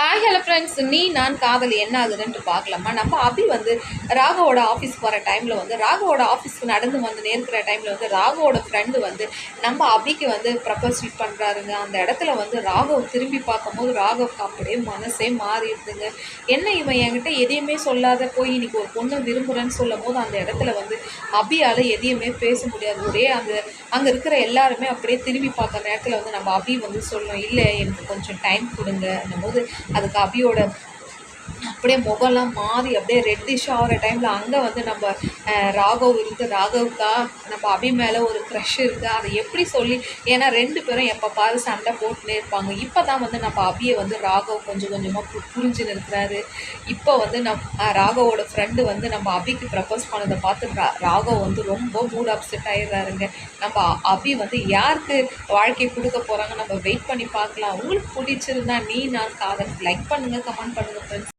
Hi hello friends நீ நான் காதல் என்ன ஆகுதுன்ட்டு பார்க்கலாமா? நம்ம அபி வந்து ராகவோட ஆஃபீஸ் போகிற டைமில் வந்து ராகவோட ஆஃபீஸ்க்கு நடந்து வந்து நேர்க்கிற டைமில் வந்து ராகவோட ஃப்ரெண்டு வந்து நம்ம அபிக்கு வந்து ப்ரப்போஸ் பண்ணுறாருங்க அந்த இடத்துல வந்து ராகவ் திரும்பி பார்க்கும்போது ராகவுக்கு அப்படியே மனசே மாறிடுதுங்க. என்ன இவன் என்கிட்ட எதையுமே சொல்லாத போய் இன்னைக்கு ஒரு பொண்ணு விரும்புகிறேன்னு சொல்லும் போது அந்த இடத்துல வந்து அபியால் எதையுமே பேச முடியாது. ஒரே அந்த அங்கே இருக்கிற எல்லாருமே அப்படியே திரும்பி பார்க்குற நேரத்தில் வந்து நம்ம அபி வந்து சொல்லணும் இல்லை எனக்கு கொஞ்சம் டைம் கொடுங்க. போது அதுக்கு அபியோட அப்படியே முகம்லாம் மாறி அப்படியே ரெட்டிஷாக ஆகிற டைமில் அங்கே வந்து நம்ம ராகவ் இருந்து ராகவுக்கா நம்ம அபி மேலே ஒரு க்ரஷ் இருக்குது அதை எப்படி சொல்லி ஏன்னா ரெண்டு பேரும் எப்போ பாரு சண்டை போட்டுனே இருப்பாங்க. இப்போ தான் வந்து நம்ம அபியை வந்து ராகவ் கொஞ்சம் கொஞ்சமாக பு புரிஞ்சுன்னு இருக்கிறாரு இப்போ வந்து நம் ராகவோட ஃப்ரெண்டு வந்து நம்ம அபிக்கு ப்ரப்போஸ் பண்ணதை பார்த்து ரா ராகவ் வந்து ரொம்ப மூட் அப்செட் ஆயிடுறாருங்க. நம்ம அபி வந்து யாருக்கு வாழ்க்கை கொடுக்க போகிறாங்க நம்ம வெயிட் பண்ணி பார்க்கலாம். உங்களுக்கு பிடிச்சிருந்தா நீ நான் காதல் லைக் பண்ணுங்கள் கமெண்ட் பண்ணுங்கள் ஃப்ரெண்ட்ஸ்